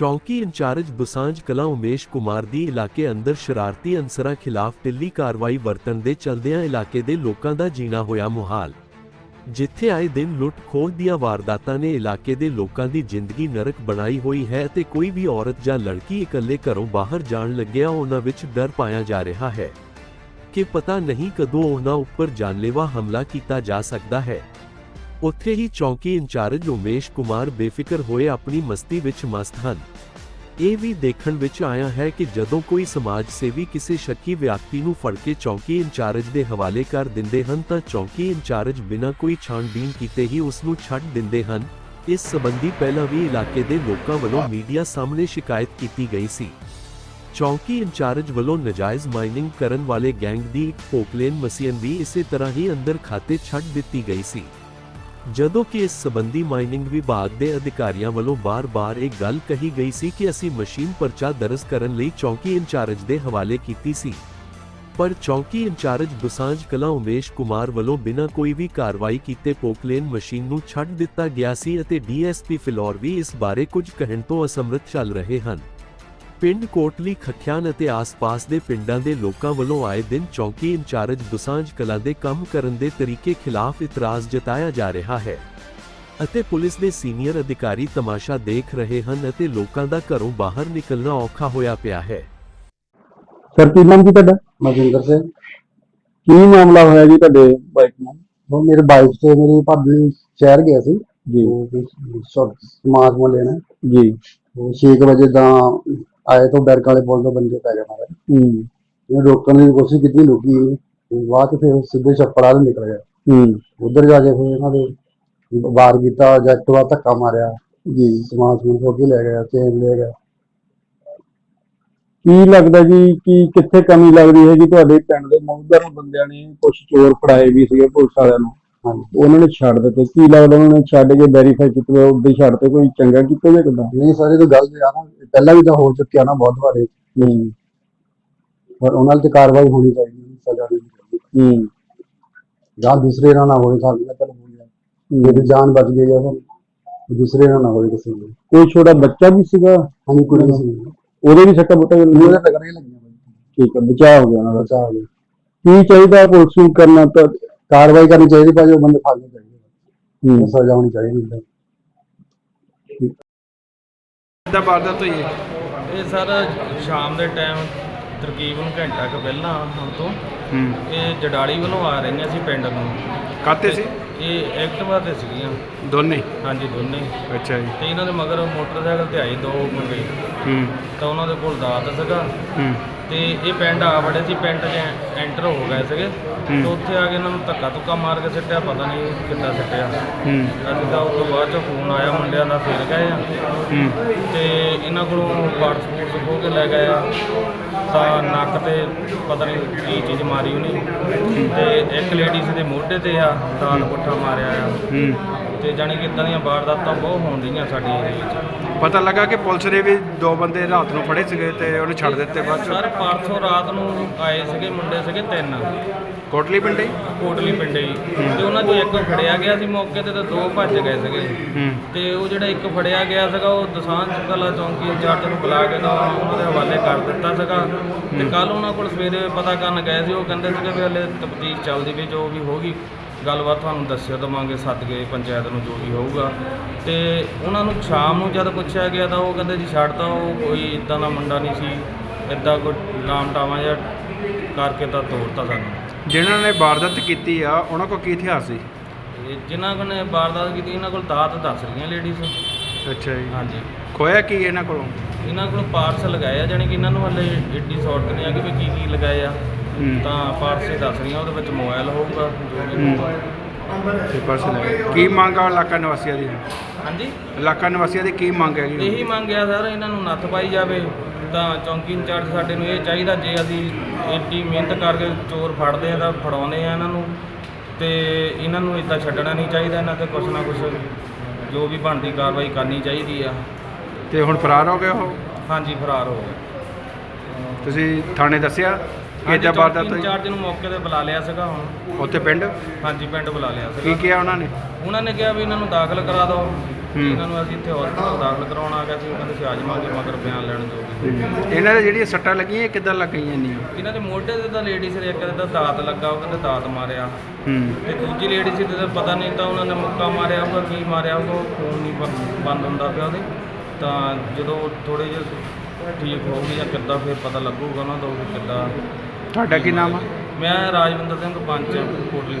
ਚੌਕੀ ਇੰਚਾਰਜ ਬਸਾਂਝ ਕਲਾਂ ਉਮੇਸ਼ ਕੁਮਾਰ ਦੀ ਇਲਾਕੇ ਅੰਦਰ ਸ਼ਰਾਰਤੀ ਅਨਸਰਾਂ ਖਿਲਾਫ ਢਿੱਲੀ ਕਾਰਵਾਈ ਵਰਤਣ ਦੇ ਚਲਦਿਆਂ ਇਲਾਕੇ ਦੇ ਲੋਕਾਂ ਦਾ ਜੀਣਾ ਹੋਇਆ ਮੁਹਾਲ। ਜਿੱਥੇ ਆਏ ਦਿਨ ਲੁੱਟ ਖੋਹ ਦੀਆਂ ਵਾਰਦਾਤਾਂ ਨੇ ਇਲਾਕੇ ਦੇ ਲੋਕਾਂ ਦੀ ਜ਼ਿੰਦਗੀ ਨਰਕ ਬਣਾਈ ਹੋਈ ਹੈ ਤੇ ਕੋਈ ਵੀ ਔਰਤ ਜਾਂ ਲੜਕੀ ਇਕੱਲੇ ਘਰੋਂ ਬਾਹਰ ਜਾਣ ਲੱਗਿਆ ਉਹਨਾਂ ਵਿੱਚ ਡਰ ਪਾਇਆ ਜਾ ਰਿਹਾ ਹੈ। ਕਿ ਪਤਾ ਨਹੀਂ ਕਦੋਂ ਉਹਨਾਂ ਉੱਪਰ ਜਾਨਲੇਵਾ ਹਮਲਾ ਕੀਤਾ ਜਾ ਸਕਦਾ ਹੈ। ਉੱਥੇ ਹੀ ਚੌਂਕੀ ਇੰਚਾਰਜ ਉਮੇਸ਼ ਕੁਮਾਰ ਬੇਫਿਕਰ ਹੋਏ ਆਪਣੀ ਮਸਤੀ ਵਿੱਚ ਮਸਤ ਹਨ। ਇਹ ਵੀ ਦੇਖਣ ਵਿੱਚ ਆਇਆ ਹੈ ਕਿ ਜਦੋਂ ਕੋਈ ਸਮਾਜ ਸੇਵੀ ਕਿਸੇ ਸ਼ੱਕੀ ਵਿਅਕਤੀ ਨੂੰ ਫੜ ਕੇ ਚੌਕੀ ਇੰਚਾਰਜ ਦੇ ਹਵਾਲੇ ਕਰ ਦਿੰਦੇ ਹਨ ਤਾਂ ਚੌਕੀ ਇੰਚਾਰਜ ਬਿਨਾਂ ਕੋਈ ਛਾਣਬੀਣ ਕੀਤੇ ਹੀ ਉਸ ਨੂੰ ਛੱਡ ਦਿੰਦੇ ਹਨ। ਇਸ ਸੰਬੰਧੀ ਪਹਿਲਾਂ ਵੀ ਇਲਾਕੇ ਦੇ ਲੋਕਾਂ ਵੱਲੋਂ ਮੀਡੀਆ ਸਾਹਮਣੇ ਸ਼ਿਕਾਇਤ ਕੀਤੀ ਗਈ ਸੀ। ਚੌਕੀ ਇੰਚਾਰਜ ਵੱਲੋਂ ਨਜਾਇਜ਼ ਮਾਈਨਿੰਗ ਕਰਨ ਵਾਲੇ ਗੈਂਗ ਦੀ ਇੱਕ ਪੋਕਲੇਨ ਮਸ਼ੀਨ ਵੀ ਇਸੇ ਤਰ੍ਹਾਂ ਹੀ ਅੰਦਰ ਖਾਤੇ ਛੱਡ ਦਿੱਤੀ ਗਈ ਸੀ। ਜਦੋਂ ਕਿ ਇਸ ਸੰਬੰਧੀ ਮਾਈਨਿੰਗ ਵਿਭਾਗ ਦੇ ਅਧਿਕਾਰੀਆਂ ਵੱਲੋਂ ਬਾਰ-ਬਾਰ ਇਹ ਗੱਲ ਕਹੀ ਗਈ ਸੀ ਕਿ ਅਸੀਂ ਮਸ਼ੀਨ ਪਰਚਾ ਦਰਜ ਕਰਨ ਲਈ ਚੌਕੀ ਇੰਚਾਰਜ ਦੇ ਹਵਾਲੇ ਕੀਤੀ ਸੀ। ਪਰ ਚੌਕੀ ਇੰਚਾਰਜ ਦੁਸਾਂਝ ਕਲਾਂ ਉਮੇਸ਼ ਕੁਮਾਰ ਵੱਲੋਂ ਬਿਨਾਂ ਕੋਈ ਵੀ ਕਾਰਵਾਈ ਕੀਤੇ ਪੋਕਲੇਨ ਮਸ਼ੀਨ ਨੂੰ ਛੱਡ ਦਿੱਤਾ ਗਿਆ ਸੀ ਅਤੇ ਡੀਐਸਪੀ ਫਿਲੌਰ ਵੀ ਇਸ ਬਾਰੇ ਕੁਝ ਕਹਿਣ ਤੋਂ ਅਸਮਰਥ ਚੱਲ ਰਹੇ ਹਨ। ਪਿੰਡ ਕੋਟਲੀ ਖਖਿਆਨ ਅਤੇ ਆਸ-ਪਾਸ ਦੇ ਪਿੰਡਾਂ ਦੇ ਲੋਕਾਂ ਵੱਲੋਂ ਆਏ ਦਿਨ ਚੌਕੀ ਇੰਚਾਰਜ ਦੁਸਾਂਝ ਕਲਾਂ ਦੇ ਕੰਮ ਕਰਨ ਦੇ ਤਰੀਕੇ ਖਿਲਾਫ ਇਤਰਾਜ਼ ਜਤਾਇਆ ਜਾ ਰਿਹਾ ਹੈ ਅਤੇ ਪੁਲਿਸ ਦੇ ਸੀਨੀਅਰ ਅਧਿਕਾਰੀ ਤਮਾਸ਼ਾ ਦੇਖ ਰਹੇ ਹਨ ਅਤੇ ਲੋਕਾਂ ਦਾ ਘਰੋਂ ਬਾਹਰ ਨਿਕਲਣਾ ਔਖਾ ਹੋਇਆ ਪਿਆ ਹੈ। ਸਰ ਕੀ ਨਾਮ ਕੀ ਤੁਹਾਡਾ? ਮਜਿੰਦਰ ਸਿੰਘ। ਕੀ ਮਾਮਲਾ ਹੋਇਆ ਜੀ ਤੁਹਾਡੇ ਬਾਈਕ ਨਾਲ? ਉਹ ਮੇਰੇ ਬਾਈਕ ਤੇ ਮੇਰੀ ਭਾਬੀ ਸ਼ਹਿਰ ਗਿਆ ਸੀ। ਜੀ। ਸਮਾਜ ਮੁਹੱਲੇ ਨੇ ਜੀ। ਉਹ 6 ਵਜੇ ਦਾ ਆਏ ਤੋਂ ਬੈਰਕ ਵਾਲੇ ਪੁਲ ਤੋਂ ਬੰਦੇ ਪੈ ਗਏ ਮਾਰੇ ਹੂੰ। ਇਹ ਰੋਕਣ ਦੀ ਕੋਸ਼ਿਸ਼ ਕੀਤੀ ਲੁਕੀ। ਬਾਅਦ ਚ ਫਿਰ ਸਿੱਧੇ ਛੱਪੜਾ ਦੇ ਨਿਕਲ ਗਏ ਹੂੰ। ਉਧਰ ਜਾ ਕੇ ਫਿਰ ਇਹਨਾਂ ਦੇ ਵਾਰ ਕੀਤਾ ਜੱਟ ਵਾ ਧੱਕਾ ਮਾਰਿਆ। ਜੀ। ਸਮਾਨ ਸਮੂਨ ਖੋ ਕੇ ਲੈ ਗਿਆ ਚੇਨ ਲੈ ਗਿਆ। ਕੀ ਲੱਗਦਾ ਜੀ ਕਿ ਕਿੱਥੇ ਕਮੀ ਲੱਗਦੀ ਹੈ ਜੀ ਤੁਹਾਡੇ ਪਿੰਡ ਦੇ? ਮੌਜੂਦਾ ਬੰਦਿਆਂ ਨੇ ਕੁਝ ਚੋਰ ਫੜਾਏ ਵੀ ਸੀਗੇ ਪੁਲਿਸ ਵਾਲਿਆਂ ਨੂੰ। ਉਹਨਾਂ ਨੇ ਛੱਡ ਦਿੱਤੇ। ਕੀ ਲੱਗਦਾ ਉਹਨਾਂ ਨੇ ਛੱਡ ਕੇ ਵੈਰੀਫਾਈ ਕੀਤੇ ਉੱਦੇ ਛੱਡ ਤੇ ਕੋਈ ਚੰਗਾ ਕੀਤਾ ਜਾਂ ਕਿਦਾਂ? ਨਹੀਂ ਸਾਰੇ ਤੋਂ ਗਲਤ ਆ ਨਾ ਪਹਿਲਾਂ ਵੀ ਤਾਂ ਹੋ ਚੁੱਕਿਆ ਨਾ ਬਹੁਤ ਵਾਰੀ। ਹੂੰ। ਪਰ ਉਹਨਾਂ ਤੇ ਕਾਰਵਾਈ ਹੋਣੀ ਚਾਹੀਦੀ ਸਜ਼ਾ ਦੇਣੀ ਚਾਹੀਦੀ ਹੂੰ। ਜਾਂ ਦੂਸਰੇ ਨਾਲ ਨਾ ਹੋਵੇ ਸਾਡੇ ਨਾਲ ਹੋ। ਗਿਆ ਜੇ ਜਾਨ ਬਚ ਗਈ ਹੈ ਤਾਂ ਦੂਸਰੇ ਨਾਲ ਨਾ ਹੋਵੇ ਕਿਸੇ ਨੂੰ ਕੋਈ ਛੋਟਾ ਬੱਚਾ ਵੀ ਸੀਗਾ? ਹਾਂਜੀ ਕੁੜੀ ਸੀ ਉਹਦੇ ਵੀ ਸੱਟਾ ਬੁੱਟਾ ਉਹਦੇ ਲੱਗਣੇ ਲੱਗੀਆਂ ਠੀਕ ਹੈ ਬਚਾਅ ਹੋ ਗਿਆ ਉਹਨਾਂ ਦਾ। ਬਚਾ ਹੋ ਗਿਆ। ਕੀ ਚਾਹੀਦਾ ਪੁਲਿਸ ਨੂੰ ਕਰਨਾ? ਤਾਂ ਕਾਰਵਾਈ ਕਰਨੀ ਚਾਹੀਦੀ ਭਾਜੀ ਉਹ ਬੰਦੇ ਫੜਨੇ ਚਾਹੀਦੇ ਹੂੰ। ਸਜ਼ਾ ਹੋਣੀ ਚਾਹੀਦੀ ਹੈ। ਦਾ ਵਾਰਦਾਤ ਹੋਈ ਹੈ? ਇਹ ਸਰ ਸ਼ਾਮ ਦੇ ਟਾਈਮ ਤਕਰੀਬਨ ਘੰਟਾ ਕੁ ਪਹਿਲਾਂ ਹੁਣ ਤੋਂ ਹੂੰ। ਇਹ ਜਡਾਲੀ ਵੱਲੋਂ ਆ ਰਹੀਆਂ ਸੀ ਪਿੰਡ ਨੂੰ। ਕਾਤੇ ਸੀ? ਇਹ ਐਕਟਿਵਾ ਤੇ ਸੀਗੀਆਂ। ਦੋਨੇ? ਹਾਂਜੀ ਦੋਨੇ। ਅੱਛਾ ਜੀ। ਤੇ ਇਹਨਾਂ ਦੇ ਮਗਰ ਮੋਟਰਸਾਈਕਲ ਤੇ ਆਏ ਦੋ ਮੁੰਡੇ। ਹੂੰ। ਤਾਂ ਉਹਨਾਂ ਦੇ ਕੋਲ ਦਾਤ ਸੀਗਾ। ਹੂੰ। ਤੇ ਇਹ ਪਿੰਡ ਆ ਵੜੇ ਸੀ ਪਿੰਡ 'ਚ ਐਂਟਰ ਹੋ ਗਏ ਸੀਗੇ। ਤੇ ਉੱਥੇ ਆ ਕੇ ਇਹਨਾਂ ਨੂੰ ਧੱਕਾ ਧੁੱਕਾ ਮਾਰ ਕੇ ਸਿੱਟਿਆ ਪਤਾ ਨਹੀਂ ਕਿੱਦਾਂ ਸਿੱਟਿਆ। ਹੂੰ। ਅਸੀਂ ਤਾਂ ਉਸ ਤੋਂ ਬਾਅਦ ਚ ਫੋਨ ਆਇਆ ਮੁੰਡਿਆਂ ਦਾ ਫਿਰ ਗਏ ਆ। ਹੂੰ। ਤੇ ਇਹਨਾਂ ਕੋਲੋਂ ਪੁਰਸ ਖੋਹ ਕੇ ਲੈ ਗਏ ਆ। ਤਾਂ ਨੱਕ ਤੇ ਪਤਾ ਨਹੀਂ ਕੀ ਚੀਜ਼ ਮਾਰੀ ਉਹਨੇ। ਤੇ ਇੱਕ ਲੇਡੀਜ਼ ਦੇ ਮੋਢੇ ਤੇ ਆ ਦਾਲ ਪੁੱਠਾ ਮਾਰਿਆ ਆ। ਹੂੰ। ਤੇ ਜਾਣੀ ਕਿ ਇਦਾਂ ਦੀਆਂ ਵਾਰਦਾਤਾਂ ਬਹੁਤ ਹੋਣ ਰਹੀਆਂ ਸਾਡੇ ਏਰੀਏ 'ਚ। ਪਤਾ ਲੱਗਾ ਕਿ ਪੁਲਿਸ ਨੇ ਵੀ ਦੋ ਬੰਦੇ ਰਾਤ ਨੂੰ ਫੜੇ ਸੀਗੇ ਤੇ ਉਹਨੂੰ ਛੱਡ ਦਿੱਤੇ ਬਾਅਦ ਸਰ ਚ ਪਰਸੋਂ ਰਾਤ ਨੂੰ ਆਏ ਸੀਗੇ ਮੁੰਡੇ ਸੀਗੇ ਤਿੰਨ। ਕੋਟਲੀ ਪਿੰਡੇ? ਕੋਟਲੀ ਪਿੰਡੇ ਹੀ ਤੇ ਉਹਨਾਂ ਚੋਂ ਇੱਕ ਫੜਿਆ ਗਿਆ ਸੀ ਮੌਕੇ ਤੇ ਤੇ ਦੋ ਭੱਜ ਗਏ ਸੀਗੇ। ਤੇ ਉਹ ਜਿਹੜਾ ਇੱਕ ਫੜਿਆ ਗਿਆ ਸੀਗਾ ਉਹ ਦਸਾਂਝ ਕਲਾ ਚੌਂਕੀ ਇੰਚਾਰਜ ਨੂੰ ਬੁਲਾ ਕੇ ਤਾਂ ਉਹਨਾਂ ਦੇ ਹਵਾਲੇ ਕਰ ਦਿੱਤਾ ਸੀਗਾ। ਤੇ ਕੱਲ ਉਹਨਾਂ ਕੋਲ ਸਵੇਰੇ ਪਤਾ ਕਰਨ ਗਏ ਸੀ ਉਹ ਕਹਿੰਦੇ ਸੀਗੇ ਵੀ ਹਲੇ ਤਫਤੀਸ਼ ਚੱਲਦੀ ਵੀ ਜੋ ਵੀ ਹੋਗੀ ਗੱਲਬਾਤ ਤੁਹਾਨੂੰ ਦੱਸਿਆ ਦਵਾਂਗੇ ਸੱਦ ਕੇ ਪੰਚਾਇਤ ਨੂੰ ਜੋ ਵੀ ਹੋਊਗਾ। ਤੇ ਉਹਨਾਂ ਨੂੰ ਸ਼ਾਮ ਨੂੰ ਜਦ ਪੁੱਛਿਆ ਗਿਆ ਤਾਂ ਉਹ ਕਹਿੰਦੇ ਜੀ ਛੱਡਤਾ ਉਹ ਕੋਈ ਇਦਾਂ ਦਾ ਮੁੰਡਾ ਨਹੀਂ ਸੀ। ਇਦਾਂ ਕੋਈ ਲਾਮ ਟਾਵਾਂ ਜਾਂ ਕਰਕੇ ਤਾਂ ਤੋੜਤਾ ਸਾਨੂੰ। ਜਿਨ੍ਹਾਂ ਨੇ ਵਾਰਦਾਤ ਕੀਤੀ ਆ ਉਹਨਾਂ ਕੋਲ ਕੀ ਹਥਿਆਰ ਸੀ? ਜਿਨ੍ਹਾਂ ਕੋਲ ਨੇ ਵਾਰਦਾਤ ਕੀਤੀ ਇਹਨਾਂ ਕੋਲ ਦਾਤ ਦੱਸ ਰਹੀਆਂ ਲੇਡੀਜ਼ ਅੱਛਾ ਜੀ। ਹਾਂਜੀ। ਖੋਇਆ ਕੀ ਇਹਨਾਂ ਕੋਲੋਂ? ਇਹਨਾਂ ਕੋਲ ਪਾਰਸ ਲਗਾਏ ਆ ਜਾਣੀ ਕਿ ਇਹਨਾਂ ਨੂੰ ਹਲੇ ਏਡੀ ਸ਼ਾਰਟ ਨਹੀਂ ਆ ਕਿ ਵੀ ਕੀ ਕੀ ਲਗਾਏ ਆ। ਹੂੰ। ਤਾਂ ਪਾਰਸ ਹੀ ਦੱਸ ਰਹੀਆਂ ਉਹਦੇ ਵਿੱਚ ਮੋਬਾਈਲ ਹੋਊਗਾ ਜੋ ਵੀ ਹੂੰ। ਹੋਊਗਾ। ਤੇ ਪਰਸ ਲੈ ਕੀ ਮੰਗ ਆ ਇਲਾਕਾ ਨਿਵਾਸੀਆਂ ਦੀ? ਹਾਂਜੀ। ਇਲਾਕਾ ਨਿਵਾਸੀਆਂ ਦੀ ਕੀ ਮੰਗ ਹੈਗੀ? ਇਹੀ ਮੰਗਿਆ ਸਰ ਇਹਨਾਂ ਨੂੰ ਨੱਥ ਪਾਈ ਜਾਵੇ। ਤਾਂ ਚੌਂਕੀ ਇੰਚਾਰਜ ਸਾਡੇ ਨੂੰ ਇਹ ਚਾਹੀਦਾ ਜੇ ਅਸੀਂ ਏਡੀ ਮਿਹਨਤ ਕਰਕੇ ਚੋਰ ਫੜਦੇ ਆ ਤਾਂ ਫੜਾਉਂਦੇ ਆ ਇਹਨਾਂ ਨੂੰ ਤੇ ਇਹਨਾਂ ਨੂੰ ਇਦਾਂ ਛੱਡਣਾ ਨਹੀਂ ਚਾਹੀਦਾ ਇਹਨਾਂ ਤੇ ਕੁਛ ਨਾ ਕੁਛ ਜੋ ਵੀ ਬਣਦੀ ਕਾਰਵਾਈ ਕਰਨੀ ਚਾਹੀਦੀ ਆ। ਤੇ ਹੁਣ ਫਰਾਰ ਹੋ ਗਏ ਉਹ? ਹਾਂਜੀ ਫਰਾਰ ਹੋ ਗਏ। ਤੁਸੀਂ ਥਾਣੇ ਦੱਸਿਆ ਕਿ ਵਾਰਦਾਤ ਚੌਂਕੀ ਹੋਈ? ਇੰਚਾਰਜ ਨੂੰ ਮੌਕੇ ਤੇ ਬੁਲਾ ਲਿਆ ਸੀਗਾ ਹੁਣ। ਉੱਥੇ ਪਿੰਡ? ਹਾਂਜੀ ਪਿੰਡ ਬੁਲਾ ਲਿਆ ਕੀ ਸੀਗਾ ਕਿਹਾ ਉਹਨਾਂ ਨੇ? ਉਹਨਾਂ ਨੇ ਕਿਹਾ ਵੀ ਇਹਨਾਂ ਨੂੰ ਦਾਖਲ ਕਰਾ ਦਿਓ। ਇਹਨਾਂ ਨੂੰ ਅਸੀਂ ਇੱਥੇ ਹਸਪਤਾਲ ਦਾਖਲ ਕਰਾਉਣ ਆ ਗਏ ਸੀ ਉਹ ਕਹਿੰਦੇ ਸੀ ਆ ਜਾਵਾਂਗੇ ਮਗਰ ਬਿਆਨ ਲੈਣ ਜੋ ਵੀ। ਇਹਨਾਂ ਦੇ ਜਿਹੜੀਆਂ ਸੱਟਾਂ ਲੱਗੀਆਂ ਇਹ ਕਿੱਦਾਂ ਲੱਗ ਗਈਆਂ ਨਹੀਂ ਇਹਨਾਂ ਦੇ ਮੋਢੇ ਤੇ ਤਾਂ ਲੇਡੀ ਸੀ ਇੱਕ ਦੇ ਤਾਂ ਦਾਤ ਲੱਗਾ ਉਹ ਕਹਿੰਦੇ ਦਾਤ ਮਾਰਿਆ। ਹੂੰ। ਤੇ ਦੂਜੀ ਲੇਡੀ ਸੀ ਤੇ ਤਾਂ ਪਤਾ ਨਹੀਂ ਤਾਂ ਉਹਨਾਂ ਨੇ ਮੁੱਕਾ ਮਾਰਿਆ ਹੋਊਗਾ ਕੀ ਮਾਰਿਆ ਹੋਊਗਾ ਉਹ ਖੂਨ ਨਹੀਂ ਬ- ਬੰਦ ਹੁੰਦਾ ਪਿਆ ਉਹਦੇ। ਤਾਂ ਜਦੋਂ ਥੋੜੇ ਜਿਹੇ ਠੀਕ ਹੋਊਗੀ ਜਾਂ ਕਿੱਦਾਂ ਫਿਰ ਪਤਾ ਲੱਗੂਗਾ ਉਹਨਾਂ ਦਾ ਵੀ ਕਿੱਦਾਂ ਤੁਹਾਡਾ ਕੀ ਨਾਮ ਆ? ਮੈਂ ਰਾਜਵਿੰਦਰ ਸਿੰਘ ਪੰਚ ਕੋਟਲੀ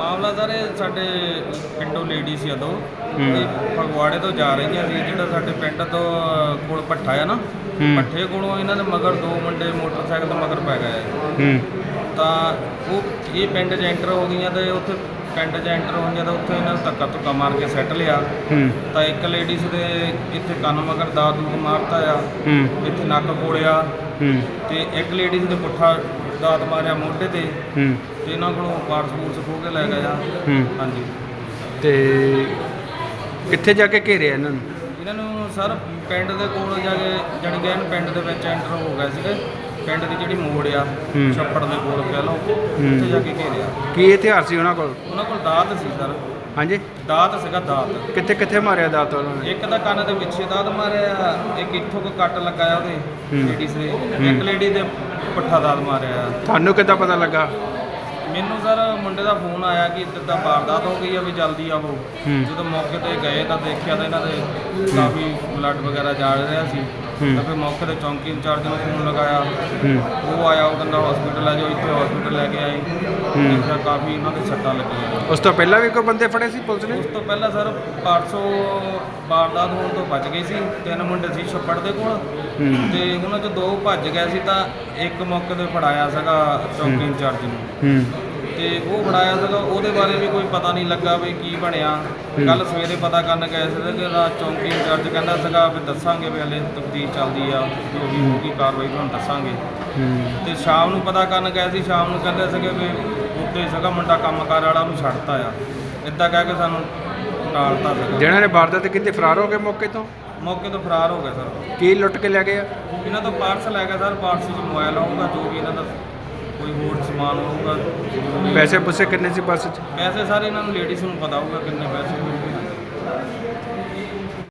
ਮਾਮਲਾ ਸਰ ਸਾਡੇ ਪਿੰਡੋਂ ਲੇਡੀ ਸੀ ਉਦੋਂ। ਫਗਵਾੜੇ ਤੋਂ ਜਾ ਰਹੀਆਂ ਸੀ ਜਿਹੜਾ ਸਾਡੇ ਪਿੰਡ ਤੋਂ ਕੋਲ ਪੱਠਾ ਆ ਨਾ। ਪੱਠੇ ਕੋਲੋਂ ਇਹਨਾਂ ਦੇ ਮਗਰ ਦੋ ਮੁੰਡੇ ਮੋਟਰਸਾਈਕਲ ਦੇ ਮਗਰ ਪੈ ਗਏ। ਤਾਂ ਉਹ ਇਹ ਪਿੰਡ 'ਚ ਐਂਟਰ ਹੋ ਗਈਆਂ ਤੇ ਉੱਥੇ ਪਿੰਡ 'ਚ ਐਂਟਰ ਹੋਈਆਂ ਤਾਂ ਉੱਥੇ ਇਹਨਾਂ ਨੂੰ ਧੱਕਾ ਧੁੱਕਾ ਮਾਰ ਕੇ ਸੱਟ ਲਿਆ। ਤਾਂ ਇੱਕ ਲੇਡੀਜ਼ ਦੇ ਇੱਥੇ ਕੰਨ ਮਗਰ ਦਾਤ ਦੂਤ ਮਾਰਤਾ ਆ। ਇੱਥੇ ਨੱਕ ਕੋੜਿਆ ਤੇ ਇੱਕ ਲੇਡੀਜ਼ ਦੇ ਪੁੱਠਾ ਦਾਤ ਮਾਰਿਆ ਮੋਢੇ ਤੇ। ਤੇ ਇਹਨਾਂ ਕੋਲੋਂ ਪਾਰਸ ਪੂਰਸ ਖੋਹ ਕੇ ਲੈ ਗਏ ਆ ਹੂੰ। ਹਾਂਜੀ। ਤੇ ਕਿੱਥੇ ਜਾ ਕੇ ਘੇਰਿਆ ਇਹਨਾਂ ਨੂੰ? ਇਹਨਾਂ ਨੂੰ ਸਰ ਪਿੰਡ ਦੇ ਕੋਲ ਜਾ ਕੇ ਜਾਣੀ ਕਿ ਇਹਨੂੰ ਪਿੰਡ ਦੇ ਵਿੱਚ ਐਂਟਰ ਹੋ ਗਏ ਸੀਗੇ। ਪਿੰਡ ਦੀ ਜਿਹੜੀ ਮੋੜ ਆ ਹੂੰ। ਛੱਪੜ ਦੇ ਕੋਲ ਕਹਿ ਲਓ ਉੱਥੇ ਜਾ ਕੇ ਘੇਰਿਆ। ਕੀ ਹਥਿਆਰ ਸੀ ਉਹਨਾਂ ਕੋਲ? ਉਹਨਾਂ ਕੋਲ ਦਾਤ ਸੀ ਸਰ। ਹਾਂਜੀ। ਦਾਤ ਸੀਗਾ ਦਾਤ। ਕਿੱਥੇ ਕਿੱਥੇ ਮਾਰਿਆ ਦਾਤ ਉਹਨਾਂ ਨੇ? ਇੱਕ ਤਾਂ ਕੰਨ ਦੇ ਪਿੱਛੇ ਦਾਤ ਮਾਰਿਆ ਇੱਕ ਇੱਥੋਂ ਕੋ ਕੱਟ ਲੱਗਾ ਆ ਉਹਦੇ ਹੂੰ। ਲੇਡੀਜ਼ ਦੇ। ਇੱਕ ਲੇਡੀ ਦੇ ਪੁੱਠਾ ਦਾਤ ਮਾਰਿਆ। ਤੁਹਾਨੂੰ ਕਿੱਦਾਂ ਪਤਾ ਲੱਗਾ? ਮੈਨੂੰ ਸਰ ਮੁੰਡੇ ਦਾ ਫੋਨ ਆਇਆ ਕਿ ਇੱਦਾਂ ਦਾ ਵਾਰਦਾਤ ਹੋ ਗਈ ਆ ਵੀ ਜਲਦੀ ਆਵੋ। ਹੂੰ। ਜਦੋਂ ਮੌਕੇ ਤੇ ਗਏ ਤਾਂ ਦੇਖਿਆ ਤਾਂ ਇਹਨਾਂ ਦੇ ਕਾਫੀ ਬਲੱਡ ਵਗੈਰਾ ਜਾ ਰਿਹਾ ਸੀ। ਹੂੰ। ਤਾਂ ਫਿਰ ਮੌਕੇ ਤੇ ਚੌਂਕੀ ਇੰਚਾਰਜ ਨੂੰ ਫੋਨ ਲਗਾਇਆ। ਹੂੰ। ਉਹ ਆਇਆ ਉਹ ਕਹਿੰਦਾ ਹਸਪੀਟਲ ਆ ਜਾਓ ਇੱਥੇ ਹਸਪੀਟਲ ਲੈ ਕੇ ਆਏ। ਦੇਖਿਆ ਕਾਫੀ ਇਹਨਾਂ ਦੇ ਸੱਟਾਂ ਲੱਗੀਆਂ। ਉਸ ਤੋਂ ਪਹਿਲਾਂ ਵੀ ਕੋਈ ਬੰਦੇ ਫੜੇ ਸੀ ਪੁਲਿਸ ਨੇ? ਉਸ ਤੋਂ ਪਹਿਲਾਂ ਸਰ 500 ਵਾਰਦਾਤ ਹੋਣ ਤੋਂ ਬਚ ਗਈ ਸੀ। ਤਿੰਨ ਮੁੰਡੇ ਸੀ ਛੱਪੜ ਦੇ ਕੋਲ। ਹੂੰ। ਤੇ ਉਹਨਾਂ ਚੋਂ ਦੋ ਭੱਜ ਗਏ ਸੀ ਤਾਂ ਇੱਕ ਮੌਕੇ ਤੇ ਫੜਾਇਆ ਸੀਗਾ ਚੌਂਕੀ ਇੰਚਾਰਜ ਨੂੰ। ਹੂੰ। ਤੇ ਉਹ ਫੜਾਇਆ ਸੀਗਾ ਉਹਦੇ ਬਾਰੇ ਵੀ ਕੋਈ ਪਤਾ ਨਹੀਂ ਲੱਗਾ ਵੀ ਕੀ ਬਣਿਆ। ਕੱਲ ਸਵੇਰੇ ਪਤਾ ਕਰਨ ਗਏ ਸੀ ਕਿ ਰਾਤ ਚੌਂਕੀ ਇੰਚਾਰਜ ਕਹਿੰਦਾ ਸੀਗਾ ਵੀ ਦੱਸਾਂਗੇ ਵੀ ਹਲੇ ਤਫਤੀਸ਼ ਚੱਲਦੀ ਆ ਜੋ ਵੀ ਹੋਊਗੀ ਕਾਰਵਾਈ ਤੁਹਾਨੂੰ ਦੱਸਾਂਗੇ। ਤੇ ਸ਼ਾਮ ਨੂੰ ਪਤਾ ਕਰਨ ਗਏ ਸੀ ਸ਼ਾਮ ਨੂੰ ਕਹਿੰਦੇ ਸੀਗੇ ਵੀ ਉੱਤੇ ਸੀਗਾ ਮੁੰਡਾ ਕੰਮਕਾਰ ਵਾਲਾ ਉਹਨੂੰ ਛੱਡਤਾ ਆ। ਇਦਾਂ ਕਹਿ ਕੇ ਸਾਨੂੰ ਟਾਲਤਾ ਸੀਗਾ। ਜਿਹਨਾਂ ਨੇ ਵਾਰਦਾਤ ਕੀਤੀ ਫਰਾਰ ਹੋ ਗਏ ਮੌਕੇ ਤੋਂ? ਮੌਕੇ ਤੋਂ ਫਰਾਰ ਹੋ ਗਏ ਸਰ। ਕੀ ਲੁੱਟ ਕੇ ਲੈ ਗਏ ਆ? ਇਹਨਾਂ ਤੋਂ ਪਾਰਸ ਲੈ ਗਏ ਸਰ। ਪਾਰਸ 'ਚ ਮੋਬਾਈਲ ਹੋਊਗਾ ਜੋ ਵੀ ਇਹਨਾਂ ਦਾ ਕੋਈ ਹੋਰ ਸਮਾਨ ਹੋਊਗਾ ਪੈਸੇ ਪੁੱਸੇ ਕਿੰਨੇ ਸੀ ਬੱਸ 'ਚ? ਪੈਸੇ ਸਾਰੇ ਇਹਨਾਂ ਨੂੰ ਲੇਡੀਜ਼ ਨੂੰ ਪਤਾ ਹੋਊਗਾ ਕਿੰਨੇ ਪੈਸੇ ਹੋਏ